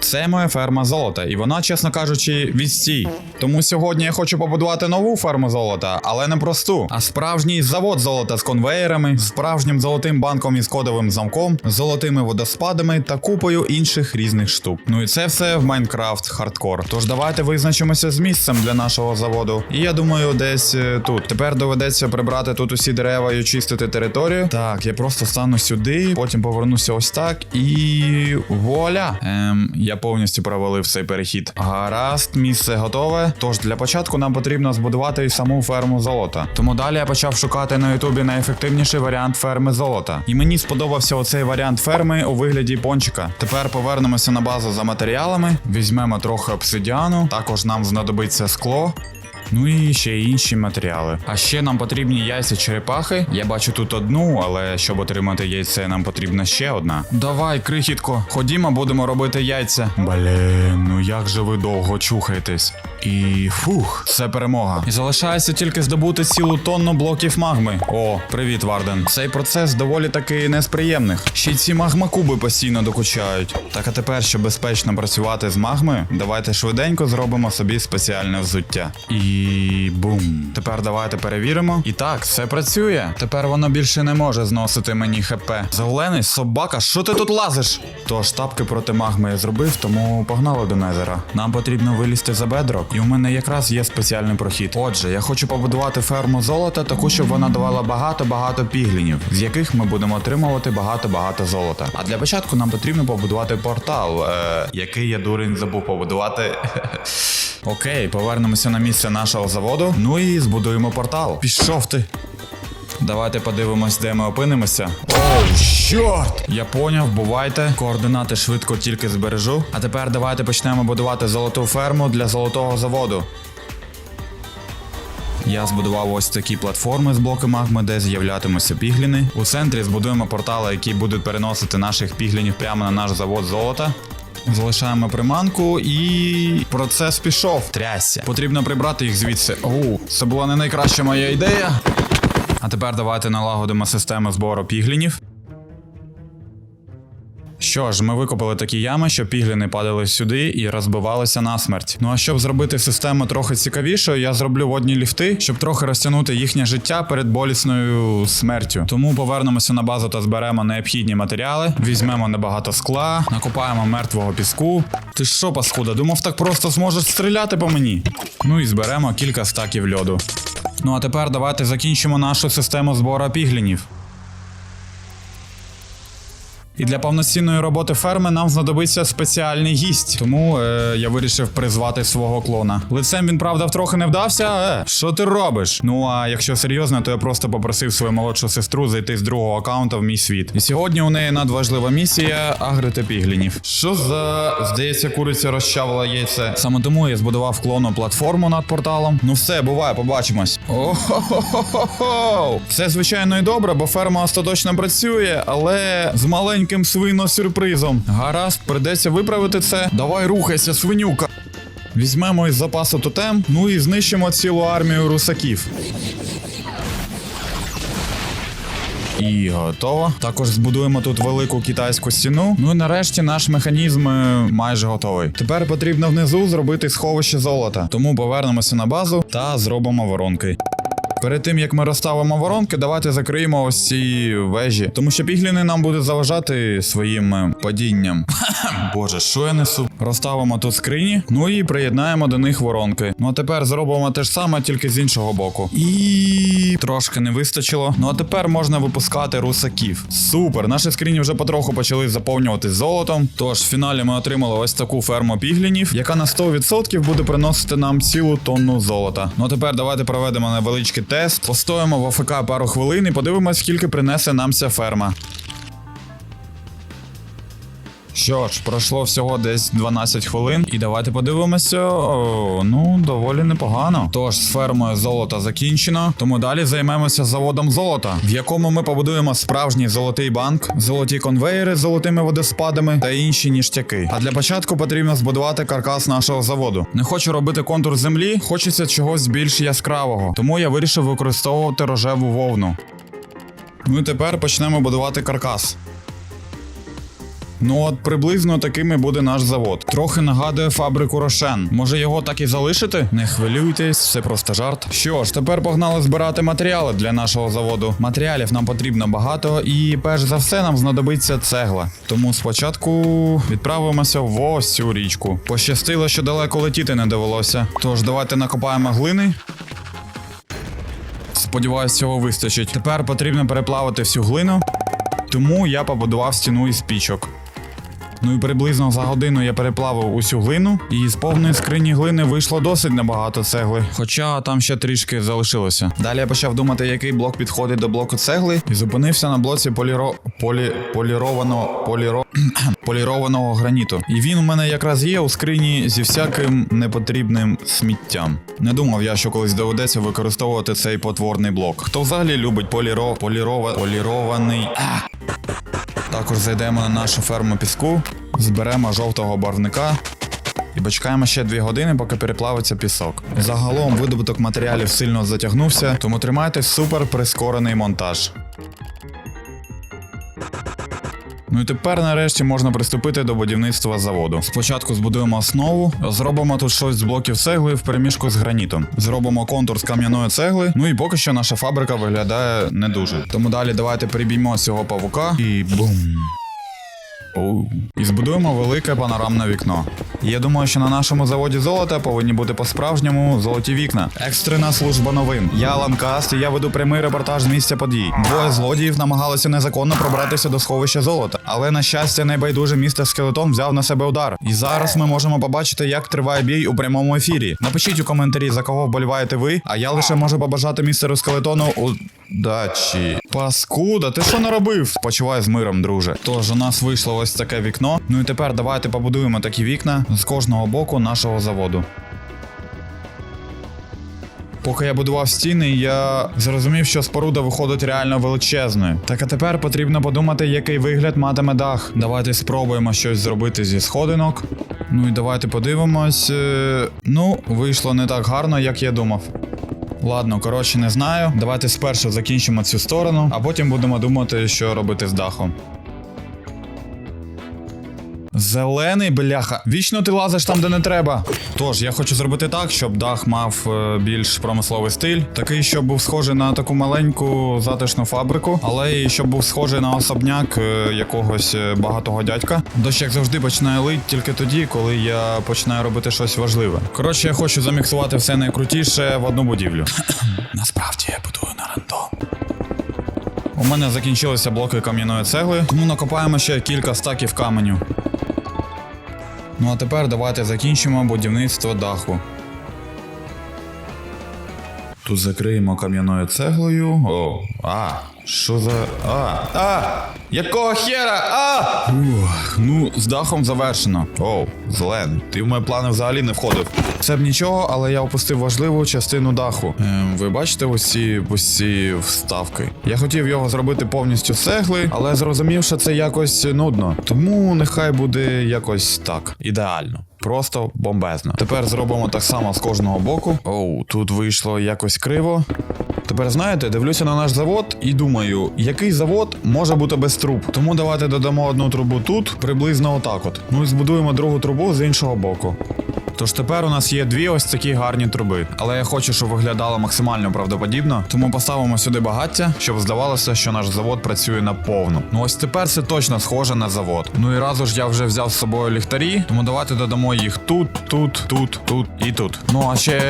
Це моя ферма золота, і вона, чесно кажучи, відстій. Тому сьогодні я хочу побудувати нову ферму золота, але не просту, а справжній завод золота з конвеєрами, справжнім золотим банком із кодовим замком, золотими водоспадами та купою інших різних штук. Ну і це все в Майнкрафт хардкор. Тож давайте визначимося з місцем для нашого заводу. І я думаю, десь е, тут. Тепер доведеться прибрати тут усі дерева і очистити територію. Так, я просто стану сюди, потім повернуся ось так і вуаля. Ем, я повністю провалив цей перехід. Гаразд, місце готове. Тож для початку нам потрібно збудувати і саму ферму золота. Тому далі я почав шукати на Ютубі найефективніший варіант ферми золота. І мені сподобався оцей варіант ферми у вигляді пончика. Тепер повернемося на базу за матеріалами, візьмемо трохи обсидіану, також нам знадобиться скло. Ну і ще інші матеріали. А ще нам потрібні яйця черепахи. Я бачу тут одну, але щоб отримати яйце, нам потрібна ще одна. Давай, крихітко, ходімо, будемо робити яйця. Блін, ну як же ви довго чухаєтесь? І фух, це перемога. І залишається тільки здобути цілу тонну блоків магми. О, привіт, Варден. Цей процес доволі таки не з приємних. Ще й ці магмакуби постійно докучають. Так а тепер, щоб безпечно працювати з магмою, давайте швиденько зробимо собі спеціальне взуття. І бум. Тепер давайте перевіримо. І так, все працює. Тепер воно більше не може зносити мені хп. Зелений, собака, що ти тут лазиш? Тож тапки проти магми я зробив, тому погнали до Незера. Нам потрібно вилізти за бедро, і у мене якраз є спеціальний прохід. Отже, я хочу побудувати ферму золота, таку, щоб вона давала багато-багато піглінів, з яких ми будемо отримувати багато-багато золота. А для початку нам потрібно побудувати портал, е, який я дурень забув побудувати. Окей, повернемося на місце нашого заводу. Ну і збудуємо портал. Пішов ти. Давайте подивимось, де ми опинимося. Оу, чорт! Я поняв, бувайте. Координати швидко тільки збережу. А тепер давайте почнемо будувати золоту ферму для золотого заводу. Я збудував ось такі платформи з блоки магми, де з'являтимуться пігліни. У центрі збудуємо портали, які будуть переносити наших піглінів прямо на наш завод золота. Залишаємо приманку і процес пішов. Трясся. Потрібно прибрати їх звідси. Оу, це була не найкраща моя ідея. А тепер давайте налагодимо систему збору піглінів. Що ж, ми викопали такі ями, щоб пігліни падали сюди і розбивалися насмерть. Ну а щоб зробити систему трохи цікавішою, я зроблю водні ліфти, щоб трохи розтягнути їхнє життя перед болісною смертю. Тому повернемося на базу та зберемо необхідні матеріали, візьмемо небагато скла, накопаємо мертвого піску. Ти що, паскуда, думав, так просто зможеш стріляти по мені? Ну і зберемо кілька стаків льоду. Ну а тепер давайте закінчимо нашу систему збору піглінів. І для повноцінної роботи ферми нам знадобиться спеціальний гість. Тому е, я вирішив призвати свого клона. Лицем він, правда, втрохи не вдався. Е, що ти робиш? Ну а якщо серйозно, то я просто попросив свою молодшу сестру зайти з другого аккаунта в мій світ. І сьогодні у неї надважлива місія агрити піглінів. Що за здається, куриця розчавила яйце. Саме тому я збудував клону платформу над порталом. Ну все, буває, побачимось. О-хо-хо-хо-хо! Все звичайно і добре, бо ферма остаточно працює, але з маленьким свино-сюрпризом. Гаразд, придеться виправити це. Давай рухайся, свинюка. Візьмемо із запасу тотем, ну і знищимо цілу армію русаків. І готово. Також збудуємо тут велику китайську стіну. Ну і нарешті наш механізм е, майже готовий. Тепер потрібно внизу зробити сховище золота. Тому повернемося на базу та зробимо воронки. Перед тим як ми розставимо воронки, давайте закриємо ось ці вежі, тому що пігліни нам будуть заважати своїм е, падінням. Боже, що я несу? Розставимо тут скрині, ну і приєднаємо до них воронки. Ну а тепер зробимо те ж саме, тільки з іншого боку. І трошки не вистачило. Ну а тепер можна випускати русаків. Супер! Наші скрині вже потроху почали заповнюватись золотом. Тож в фіналі ми отримали ось таку ферму піглінів, яка на 100% буде приносити нам цілу тонну золота. Ну а тепер давайте проведемо невеличкий тест. Постоїмо в АФК пару хвилин і подивимось, скільки принесе нам ця ферма. Що ж, пройшло всього десь 12 хвилин, і давайте подивимося. Ну, доволі непогано. Тож з фермою золота закінчено, тому далі займемося заводом золота, в якому ми побудуємо справжній золотий банк, золоті конвеєри з золотими водоспадами та інші ніштяки. А для початку потрібно збудувати каркас нашого заводу. Не хочу робити контур землі, хочеться чогось більш яскравого, тому я вирішив використовувати рожеву вовну. Ну і тепер почнемо будувати каркас. Ну от приблизно такими буде наш завод. Трохи нагадує фабрику Рошен. Може його так і залишити? Не хвилюйтесь, все просто жарт. Що ж, тепер погнали збирати матеріали для нашого заводу. Матеріалів нам потрібно багато, і перш за все нам знадобиться цегла. Тому спочатку відправимося в ось цю річку. Пощастило, що далеко летіти не довелося. Тож давайте накопаємо глини. Сподіваюсь, цього вистачить. Тепер потрібно переплавити всю глину. Тому я побудував стіну із пічок. Ну і приблизно за годину я переплавив усю глину, і з повної скрині глини вийшло досить небагато цегли. Хоча там ще трішки залишилося. Далі я почав думати, який блок підходить до блоку цегли, і зупинився на блоці поліро... полі... полірованого поліро... полірованого граніту. І він у мене якраз є у скрині зі всяким непотрібним сміттям. Не думав я, що колись доведеться використовувати цей потворний блок. Хто взагалі любить поліро... полірова... полірований. Також зайдемо на нашу ферму піску, зберемо жовтого барвника і почекаємо ще 2 години, поки переплавиться пісок. Загалом видобуток матеріалів сильно затягнувся, тому тримайте супер прискорений монтаж. Ну і тепер нарешті можна приступити до будівництва заводу. Спочатку збудуємо основу, зробимо тут щось з блоків цегли в переміжку з гранітом. Зробимо контур з кам'яної цегли. Ну і поки що наша фабрика виглядає не дуже. Тому далі давайте прибіймо цього павука і бум. Оу. І збудуємо велике панорамне вікно. Я думаю, що на нашому заводі золота повинні бути по-справжньому золоті вікна. Екстрена служба новин. Я Алан Каст, і я веду прямий репортаж з місця подій. Двоє злодіїв намагалися незаконно пробратися до сховища золота. Але на щастя, найбайдуже містер скелетон взяв на себе удар. І зараз ми можемо побачити, як триває бій у прямому ефірі. Напишіть у коментарі, за кого вболіваєте ви, а я лише можу побажати містеру скелетону удачі. Паскуда, ти що наробив? Спочивай з миром, друже. Тож у нас вийшло ось таке вікно. Ну і тепер давайте побудуємо такі вікна з кожного боку нашого заводу. Поки я будував стіни, я зрозумів, що споруда виходить реально величезною. Так а тепер потрібно подумати, який вигляд матиме дах. Давайте спробуємо щось зробити зі сходинок. Ну і давайте подивимось. Е, Ну, вийшло не так гарно, як я думав. Ладно, коротше, не знаю. Давайте спершу закінчимо цю сторону, а потім будемо думати, що робити з дахом. Зелений бляха. Вічно ти лазиш там, де не треба. Тож, я хочу зробити так, щоб дах мав е, більш промисловий стиль. Такий, щоб був схожий на таку маленьку затишну фабрику, але і щоб був схожий на особняк е, якогось е, багатого дядька. Дощ, як завжди, починає лить тільки тоді, коли я починаю робити щось важливе. Коротше, я хочу заміксувати все найкрутіше в одну будівлю. Насправді я будую на рандом. У мене закінчилися блоки кам'яної цегли, тому накопаємо ще кілька стаків каменю. Ну а тепер давайте закінчимо будівництво даху. Тут закриємо кам'яною цеглою. О, а, що за. А, а! Якого хера? А! Ух, ну, з дахом завершено. Оу, зелен, ти в мої плани взагалі не входив. Це б нічого, але я опустив важливу частину даху. Ем, ви бачите ось ці, вставки? Я хотів його зробити повністю з цегли, але зрозумів, що це якось нудно. Тому нехай буде якось так. Ідеально. Просто бомбезно. Тепер зробимо так само з кожного боку. Оу, тут вийшло якось криво. Тепер знаєте, дивлюся на наш завод і думаю, який завод може бути без труб. Тому давайте додамо одну трубу тут, приблизно отак от. Ну і збудуємо другу трубу з іншого боку. Тож тепер у нас є дві ось такі гарні труби. Але я хочу, щоб виглядало максимально правдоподібно, тому поставимо сюди багаття, щоб здавалося, що наш завод працює на повну. Ну ось тепер це точно схоже на завод. Ну і разу ж я вже взяв з собою ліхтарі, тому давайте додамо їх тут, тут, тут, тут і тут. Ну а ще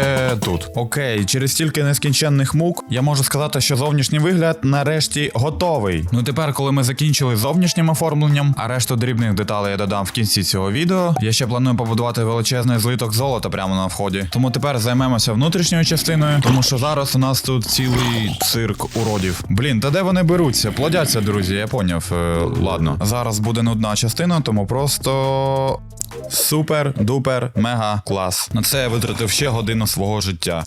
тут. Окей, через стільки нескінченних мук я можу сказати, що зовнішній вигляд нарешті готовий. Ну тепер, коли ми закінчили зовнішнім оформленням, а решту дрібних деталей я додам в кінці цього відео. Я ще планую побудувати величезний злиток золота прямо на вході. Тому тепер займемося внутрішньою частиною, тому що зараз у нас тут цілий цирк уродів. Блін, та де вони беруться? Плодяться, друзі, я поняв. Е, ладно. Зараз буде нудна частина, тому просто. Супер, дупер, мега клас. На це я витратив ще годину свого життя.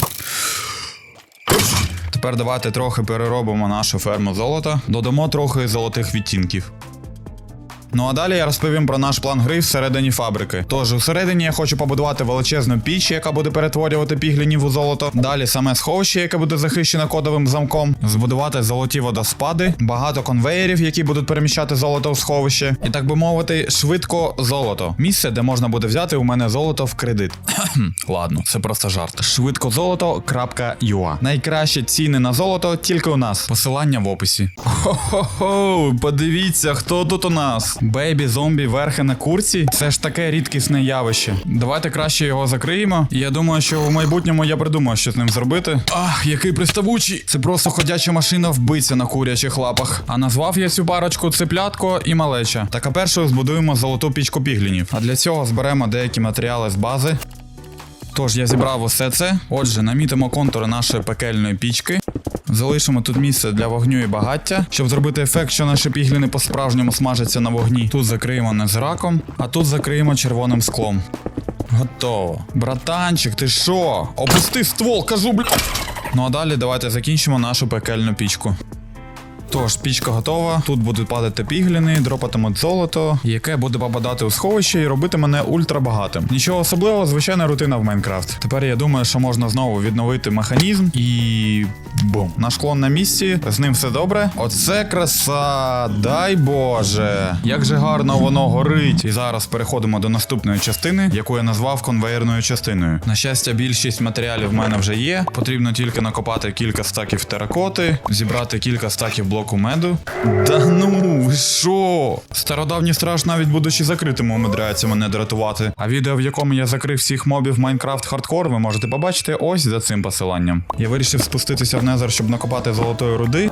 Тепер давайте трохи переробимо нашу ферму золота, додамо трохи золотих відтінків. Ну а далі я розповім про наш план гри всередині фабрики. Тож усередині я хочу побудувати величезну піч, яка буде перетворювати піглінів у золото. Далі саме сховище, яке буде захищене кодовим замком, збудувати золоті водоспади, багато конвеєрів, які будуть переміщати золото в сховище, і так би мовити, швидко золото. Місце, де можна буде взяти у мене золото в кредит. Ладно, це просто жарт. Швидко золото.ua. Найкращі ціни на золото тільки у нас. Посилання в описі. Хо-хо-хо, подивіться, хто тут у нас. Бейбі зомбі верхи на курці. Це ж таке рідкісне явище. Давайте краще його закриємо. Я думаю, що в майбутньому я придумаю, що з ним зробити. Ах, який приставучий! Це просто ходяча машина вбиться на курячих лапах. А назвав я цю парочку цеплятко і малеча. Так а першою збудуємо золоту пічку піглінів. А для цього зберемо деякі матеріали з бази. Тож я зібрав усе це. Отже, намітимо контури нашої пекельної пічки. Залишимо тут місце для вогню і багаття, щоб зробити ефект, що наші пігліни по-справжньому смажаться на вогні. Тут закриємо незраком, а тут закриємо червоним склом. Готово. Братанчик, ти що? Опусти ствол, кажу, бля. Ну а далі давайте закінчимо нашу пекельну пічку. Тож, пічка готова. Тут будуть падати пігліни, дропатимуть золото, яке буде попадати у сховище і робити мене ультрабагатим. Нічого особливого, звичайна рутина в Майнкрафт. Тепер я думаю, що можна знову відновити механізм і. Бум. Наш клон на місці, з ним все добре. Оце краса, дай Боже. Як же гарно воно горить. І зараз переходимо до наступної частини, яку я назвав конвейерною частиною. На щастя, більшість матеріалів в мене вже є. Потрібно тільки накопати кілька стаків теракоти, зібрати кілька стаків блоку меду. Да ну, ви що? Стародавній страж, навіть будучи закритим, умудряється мене дратувати. А відео, в якому я закрив всіх мобів Майнкрафт Хардкор, ви можете побачити ось за цим посиланням. Я вирішив спуститися в Незер, щоб накопати золотої руди.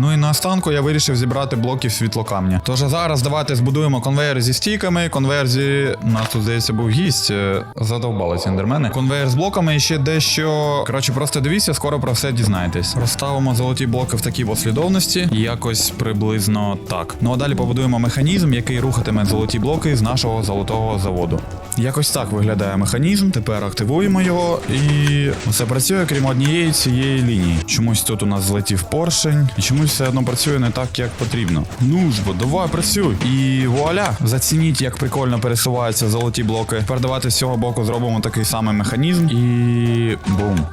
Ну і наостанку я вирішив зібрати блоків світлокамня. Тож зараз давайте збудуємо конвейер зі стійками. Конвейер зі. У нас тут здається був гість. е, Задовбались ендермени. Конвейер з блоками і ще дещо. Коротше, просто дивіться, скоро про все дізнаєтесь. Розставимо золоті блоки в такій послідовності. Якось приблизно так. Ну а далі побудуємо механізм, який рухатиме золоті блоки з нашого золотого заводу. Якось так виглядає механізм. Тепер активуємо його і все працює, крім однієї цієї лінії. Чомусь тут у нас злетів поршень, і чомусь все одно працює не так, як потрібно. Ну ж бо, давай працюй. І вуаля! Зацініть, як прикольно пересуваються золоті блоки. Тепер давайте з цього боку зробимо такий самий механізм і бум.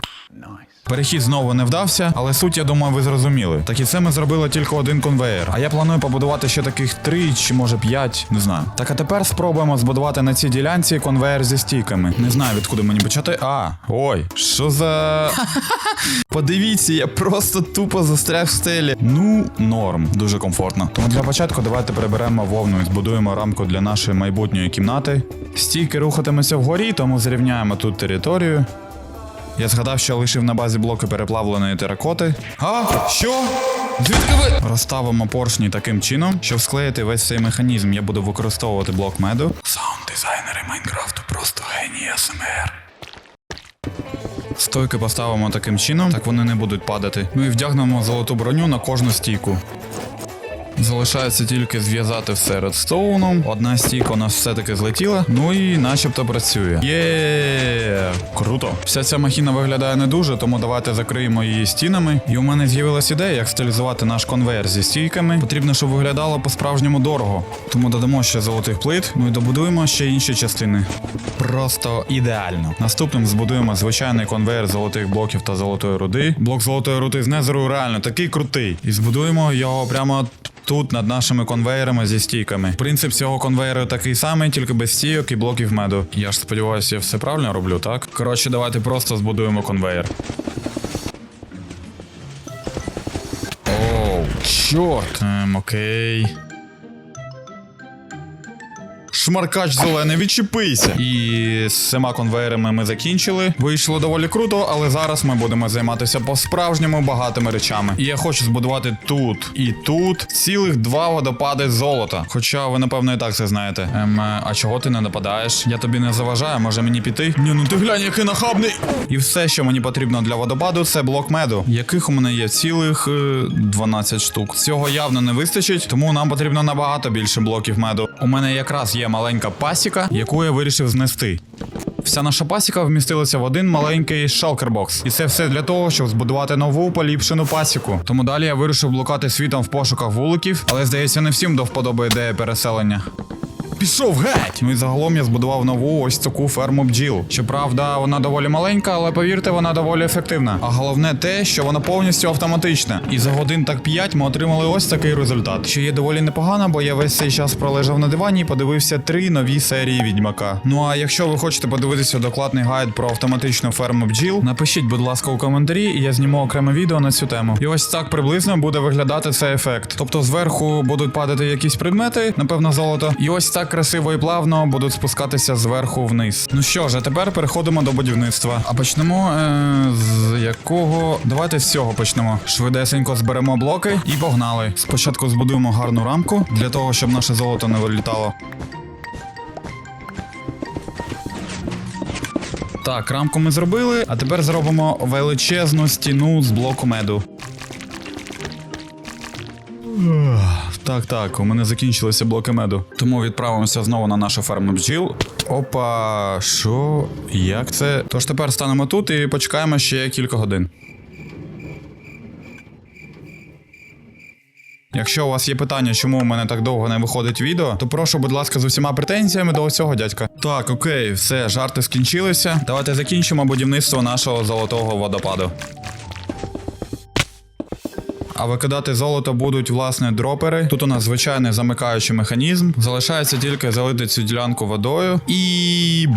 Перехід знову не вдався, але суть, я думаю, ви зрозуміли. Так і це ми зробили тільки один конвеєр. А я планую побудувати ще таких три чи може п'ять, не знаю. Так а тепер спробуємо збудувати на цій ділянці конвеєр зі стійками. Не знаю, відкуди мені почати. А, ой, що за. Подивіться, я просто тупо застряг в стелі. Ну, норм, дуже комфортно. Тому для початку давайте приберемо вовну і збудуємо рамку для нашої майбутньої кімнати. Стійки рухатимуться вгорі, тому зрівняємо тут територію. Я згадав, що лишив на базі блоки переплавленої теракоти. А, що? Звідки ви? Розставимо поршні таким чином, щоб склеїти весь цей механізм, я буду використовувати блок меду. Саунд-дизайнери Майнкрафту просто генії СМР. Стойки поставимо таким чином, так вони не будуть падати. Ну і вдягнемо золоту броню на кожну стійку. Залишається тільки зв'язати все редстоуном. Одна стійка у нас все-таки злетіла. Ну і начебто працює. Є круто. Вся ця махіна виглядає не дуже, тому давайте закриємо її стінами. І у мене з'явилась ідея, як стилізувати наш конвейер зі стійками. Потрібно, щоб виглядало по-справжньому дорого. Тому додамо ще золотих плит, ну і добудуємо ще інші частини. Просто ідеально. Наступним збудуємо звичайний конвейер золотих блоків та золотої руди. Блок золотої руди з незеру реально такий крутий. І збудуємо його прямо Тут над нашими конвейерами зі стійками. Принцип цього конвеєру такий самий, тільки без стійок і блоків меду. Я ж сподіваюся, я все правильно роблю, так? Коротше, давайте просто збудуємо конвеєр. Оу, чорт. Ем, окей. Шмаркач зелений, відчепися. І з всіма конвеєрами ми закінчили. Вийшло доволі круто, але зараз ми будемо займатися по-справжньому багатими речами. І я хочу збудувати тут і тут цілих два водопади золота. Хоча ви, напевно, і так це знаєте. Ем, е, а чого ти не нападаєш? Я тобі не заважаю, може мені піти? Ні, ну ти глянь, який нахабний. І все, що мені потрібно для водопаду, це блок меду, яких у мене є цілих е, 12 штук. Цього явно не вистачить, тому нам потрібно набагато більше блоків меду. У мене якраз є маленька пасіка, яку я вирішив знести. Вся наша пасіка вмістилася в один маленький шалкербокс. І це все для того, щоб збудувати нову поліпшену пасіку. Тому далі я вирішив блукати світом в пошуках вуликів, але здається, не всім до вподоби ідея переселення. Пішов геть! Ну і загалом я збудував нову ось таку ферму бджіл. Щоправда, вона доволі маленька, але повірте, вона доволі ефективна. А головне те, що вона повністю автоматична. І за годин так 5 ми отримали ось такий результат, що є доволі непогано, бо я весь цей час пролежав на дивані і подивився три нові серії відьмака. Ну а якщо ви хочете подивитися докладний гайд про автоматичну ферму бджіл, напишіть, будь ласка, у коментарі, і я зніму окреме відео на цю тему. І ось так приблизно буде виглядати цей ефект. Тобто зверху будуть падати якісь предмети, напевно, золото, і ось так красиво і плавно будуть спускатися зверху вниз. Ну що ж, а тепер переходимо до будівництва. А почнемо е, з якого. Давайте з цього почнемо. Швидесенько зберемо блоки і погнали. Спочатку збудуємо гарну рамку для того, щоб наше золото не вилітало. Так, рамку ми зробили, а тепер зробимо величезну стіну з блоку меду. Так, так, у мене закінчилися блоки меду. Тому відправимося знову на нашу ферму бджіл. Опа, що? Як це? Тож тепер станемо тут і почекаємо ще кілька годин. Якщо у вас є питання, чому у мене так довго не виходить відео, то прошу, будь ласка, з усіма претензіями до цього дядька. Так, окей, все, жарти скінчилися. Давайте закінчимо будівництво нашого золотого водопаду. А викидати золото будуть власне дропери. Тут у нас звичайний замикаючий механізм. Залишається тільки залити цю ділянку водою. І.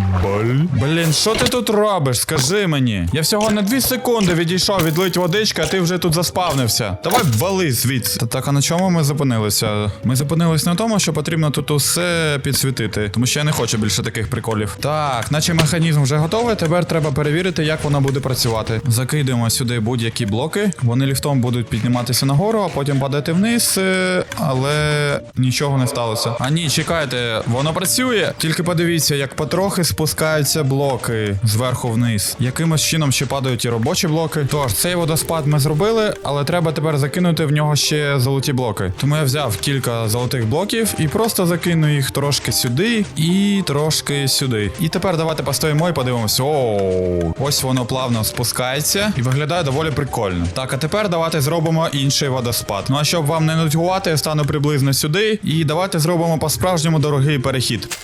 Блін, що ти тут робиш? Скажи мені. Я всього на 2 секунди відійшов відлить водичка, а ти вже тут заспавнився. Давай вали звідси. Та так, а на чому ми зупинилися? Ми зупинились на тому, що потрібно тут усе підсвітити, тому що я не хочу більше таких приколів. Так, наче механізм вже готовий. Тепер треба перевірити, як воно буде працювати. Закидуємо сюди будь-які блоки. Вони ліфтом будуть підніматися нагору, а потім падати вниз, е, але нічого не сталося. А ні, чекайте, воно працює. Тільки подивіться, як потрохи спускаються блоки зверху вниз. Якимось чином ще падають і робочі блоки. Тож, цей водоспад ми зробили, але треба тепер закинути в нього ще золоті блоки. Тому я взяв кілька золотих блоків і просто закину їх трошки сюди і трошки сюди. І тепер давайте постоїмо і подивимося. Оу, ось воно плавно спускається і виглядає доволі прикольно. Так, а тепер давайте зробимо інший водоспад. Ну а щоб вам не нудьгувати, я стану приблизно сюди. І давайте зробимо по-справжньому дорогий перехід.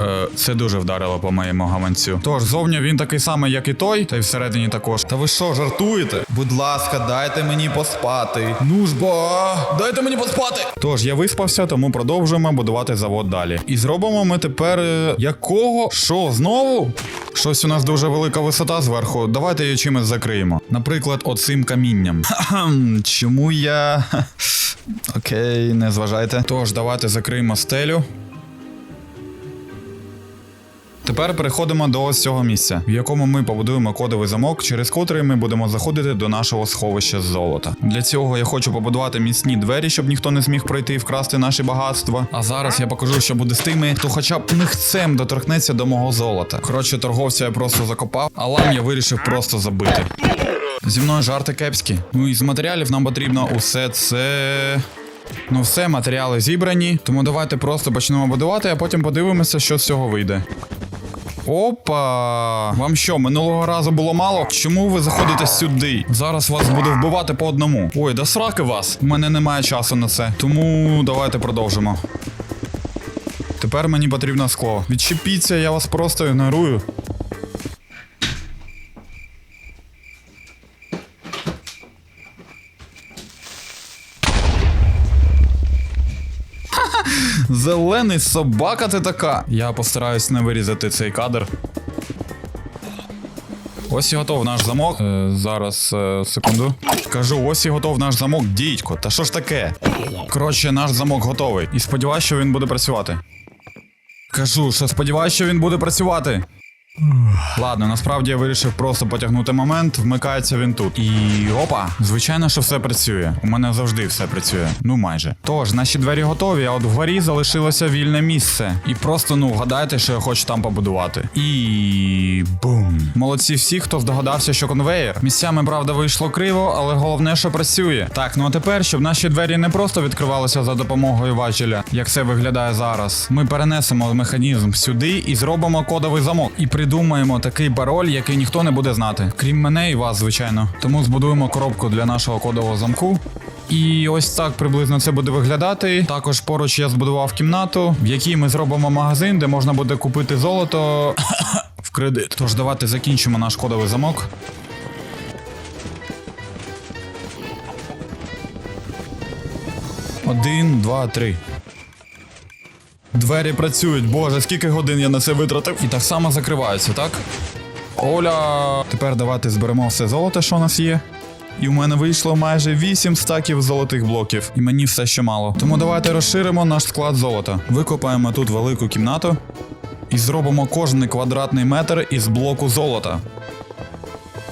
Е, це дуже вдарило по моєму гаманцю. Тож, зовні він такий самий, як і той, та й всередині також. Та ви що, жартуєте? Будь ласка, дайте мені поспати. Ну ж бо, дайте мені поспати. Тож я виспався, тому продовжуємо будувати завод далі. І зробимо ми тепер е, якого? Що, знову? Щось у нас дуже велика висота зверху. Давайте її чимось закриємо. Наприклад, оцим камінням. Чому я. Окей, не зважайте. Тож, давайте закриємо стелю. Тепер переходимо до ось цього місця, в якому ми побудуємо кодовий замок, через котрий ми будемо заходити до нашого сховища з золота. Для цього я хочу побудувати міцні двері, щоб ніхто не зміг пройти і вкрасти наші багатства. А зараз я покажу, що буде з тими, хто хоча б михцем доторкнеться до мого золота. Коротше, торговця я просто закопав, а лам я вирішив просто забити. Зі мною жарти кепські. Ну і з матеріалів нам потрібно усе це. Ну, все, матеріали зібрані, тому давайте просто почнемо будувати, а потім подивимося, що з цього вийде. Опа! Вам що, минулого разу було мало? Чому ви заходите сюди? Зараз вас буду вбивати по одному. Ой, да сраки вас. У мене немає часу на це. Тому давайте продовжимо. Тепер мені потрібно скло. Відчепіться, я вас просто ігнорую. Зелений собака ти така. Я постараюсь не вирізати цей кадр. Ось і готов наш замок. Е, зараз е, секунду. Кажу, ось і готов наш замок, дідько. Та що ж таке? Коротше, наш замок готовий. І сподіваюся, що він буде працювати. Кажу, що сподіваюся, що він буде працювати. Ладно, насправді я вирішив просто потягнути момент, вмикається він тут. І опа! Звичайно, що все працює. У мене завжди все працює. Ну майже. Тож, наші двері готові, а от вгорі залишилося вільне місце. І просто, ну, вгадайте, що я хочу там побудувати. І бум. Молодці всі, хто здогадався, що конвеєр. Місцями, правда, вийшло криво, але головне, що працює. Так, ну а тепер, щоб наші двері не просто відкривалися за допомогою важеля, як це виглядає зараз. Ми перенесемо механізм сюди і зробимо кодовий замок. І при придумаємо такий пароль, який ніхто не буде знати, крім мене і вас, звичайно. Тому збудуємо коробку для нашого кодового замку. І ось так приблизно це буде виглядати. Також поруч я збудував кімнату, в якій ми зробимо магазин, де можна буде купити золото в кредит. Тож давайте закінчимо наш кодовий замок. Один, два, три. Двері працюють, боже, скільки годин я на це витратив. І так само закриваються, так? Оля! Тепер давайте зберемо все золото, що у нас є. І в мене вийшло майже 8 стаків золотих блоків, і мені все ще мало. Тому давайте розширимо наш склад золота. Викопаємо тут велику кімнату і зробимо кожний квадратний метр із блоку золота.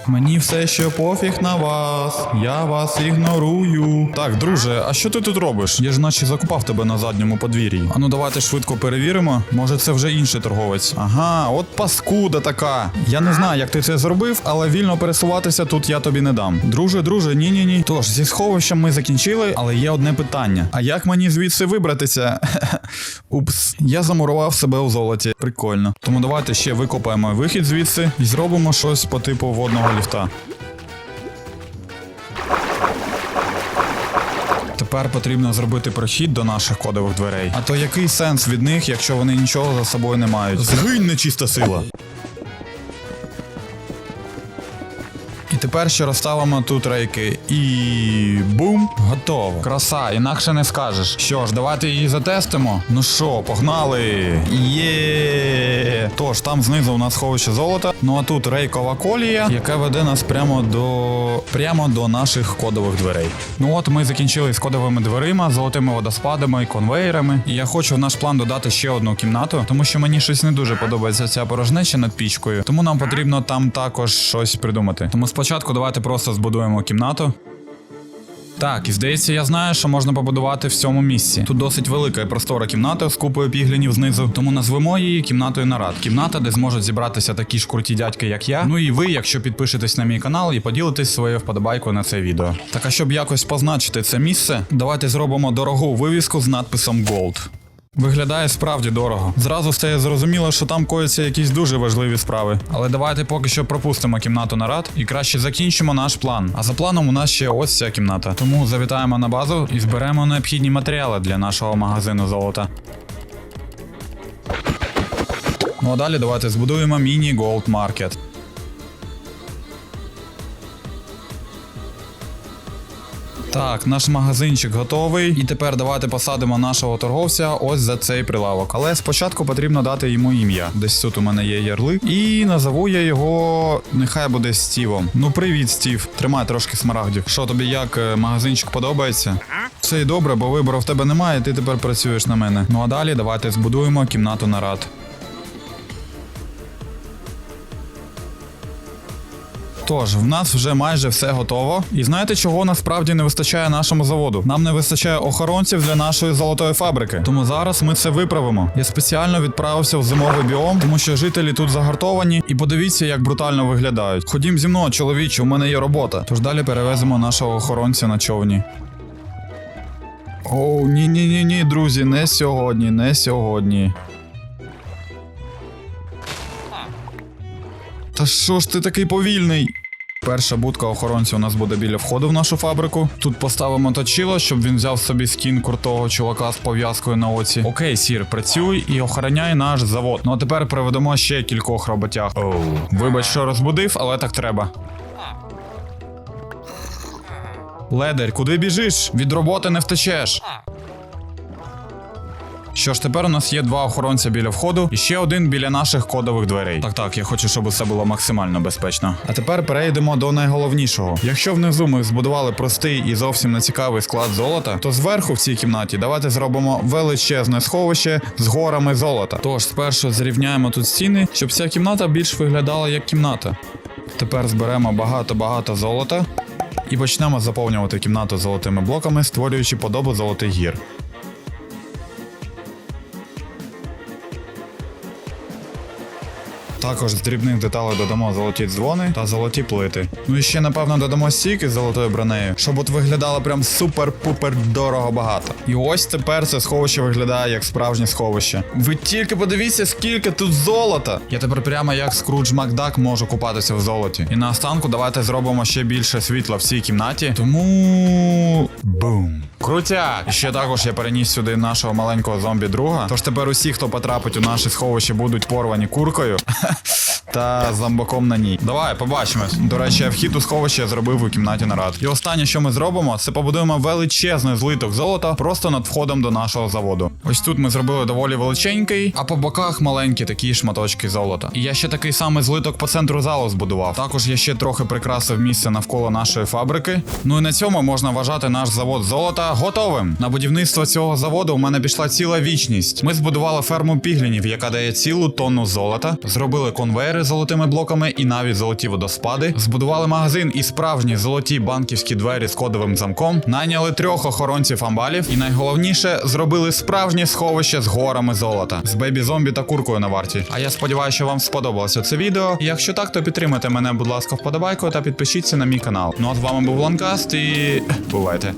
Мені все ще пофіг на вас, я вас ігнорую. Так, друже, а що ти тут робиш? Я ж наче закупав тебе на задньому подвір'ї. Ану, давайте швидко перевіримо. Може, це вже інший торговець. Ага, от паскуда така. Я не знаю, як ти це зробив, але вільно пересуватися тут я тобі не дам. Друже, друже, ні, ні, ні. Тож зі сховищем ми закінчили, але є одне питання: а як мені звідси вибратися? Упс, я замурував себе у золоті. Прикольно. Тому давайте ще викопаємо вихід звідси і зробимо щось по типу водного ліфта. Тепер потрібно зробити прохід до наших кодових дверей. А то який сенс від них, якщо вони нічого за собою не мають? Згинь нечиста сила. Тепер ще розставимо тут рейки. І бум! Готово. Краса, інакше не скажеш. Що ж, давайте її затестимо. Ну що, погнали! Є. Тож, там знизу у нас сховище золота. Ну а тут рейкова колія, яка веде нас прямо до прямо до наших кодових дверей. Ну от ми закінчили з кодовими дверима, золотими водоспадами і конвейерами. І я хочу в наш план додати ще одну кімнату, тому що мені щось не дуже подобається ця порожнеча над пічкою. Тому нам потрібно там також щось придумати. Тому спочатку давайте просто збудуємо кімнату. Так, і здається, я знаю, що можна побудувати в цьому місці. Тут досить велика і простора кімната з купою піглінів знизу, тому назвемо її кімнатою нарад. Кімната, де зможуть зібратися такі ж круті дядьки, як я. Ну і ви, якщо підпишетесь на мій канал і поділитесь своєю вподобайкою на це відео. Так а щоб якось позначити це місце, давайте зробимо дорогу вивіску з надписом Gold. Виглядає справді дорого. Зразу стає зрозуміло, що там кояться якісь дуже важливі справи. Але давайте поки що пропустимо кімнату нарад і краще закінчимо наш план. А за планом у нас ще ось ця кімната. Тому завітаємо на базу і зберемо необхідні матеріали для нашого магазину золота. Ну а далі давайте збудуємо міні Gold Так, наш магазинчик готовий. І тепер давайте посадимо нашого торговця ось за цей прилавок. Але спочатку потрібно дати йому ім'я. Десь тут у мене є ярлик. І назову я його. Нехай буде Стівом. Ну, привіт, Стів. Тримай трошки смарагдів. Що тобі як е, магазинчик подобається? Все й добре, бо вибору в тебе немає, ти тепер працюєш на мене. Ну а далі давайте збудуємо кімнату нарад. Тож, в нас вже майже все готово. І знаєте, чого насправді не вистачає нашому заводу? Нам не вистачає охоронців для нашої золотої фабрики. Тому зараз ми це виправимо. Я спеціально відправився в зимовий біом, тому що жителі тут загартовані, і подивіться, як брутально виглядають. Ходім зі мною, чоловіче, у мене є робота. Тож далі перевеземо нашого охоронця на човні. Оу, ні, ні, ні, ні, друзі, не сьогодні, не сьогодні. Та що ж ти такий повільний? Перша будка охоронця у нас буде біля входу в нашу фабрику. Тут поставимо точило, щоб він взяв собі скін крутого чувака з пов'язкою на оці. Окей, сір, працюй і охороняй наш завод. Ну а тепер приведемо ще кількох роботяг. Оу. Вибач, що розбудив, але так треба. Ледарь, куди біжиш? Від роботи не втечеш. Що ж, тепер у нас є два охоронця біля входу і ще один біля наших кодових дверей. Так, так, я хочу, щоб усе було максимально безпечно. А тепер перейдемо до найголовнішого. Якщо внизу ми збудували простий і зовсім не цікавий склад золота, то зверху в цій кімнаті давайте зробимо величезне сховище з горами золота. Тож спершу зрівняємо тут стіни, щоб ця кімната більш виглядала як кімната. Тепер зберемо багато-багато золота і почнемо заповнювати кімнату золотими блоками, створюючи подобу золотих гір. Також з дрібних деталей додамо золоті дзвони та золоті плити. Ну і ще напевно додамо стійки з золотою бронею, щоб от виглядало прям супер-пупер дорого багато. І ось тепер це сховище виглядає як справжнє сховище. Ви тільки подивіться, скільки тут золота! Я тепер прямо як Скрудж Макдак можу купатися в золоті. І наостанку давайте зробимо ще більше світла в цій кімнаті. Тому. Бум. Крутяк! Ще також я переніс сюди нашого маленького зомбі друга. Тож тепер усі, хто потрапить у наше сховище, будуть порвані куркою. Та зомбаком на ній. Давай, побачимось. До речі, вхід у сховище я зробив у кімнаті нарад. І останнє, що ми зробимо, це побудуємо величезний злиток золота просто над входом до нашого заводу. Ось тут ми зробили доволі величенький, а по боках маленькі такі шматочки золота. І я ще такий самий злиток по центру залу збудував. Також я ще трохи прикрасив місце навколо нашої фабрики. Ну і на цьому можна вважати наш завод золота готовим. На будівництво цього заводу у мене пішла ціла вічність. Ми збудували ферму піглінів, яка дає цілу тонну золота, зробили конвейери з золотими блоками і навіть золоті водоспади. Збудували магазин і справжні золоті банківські двері з кодовим замком. Найняли трьох охоронців амбалів. І найголовніше зробили справжнє сховище з горами золота, з бейбі зомбі та куркою на варті. А я сподіваюся, що вам сподобалося це відео. Якщо так, то підтримайте мене, будь ласка, вподобайкою та підпишіться на мій канал. Ну а з вами був Ланкаст і бувайте.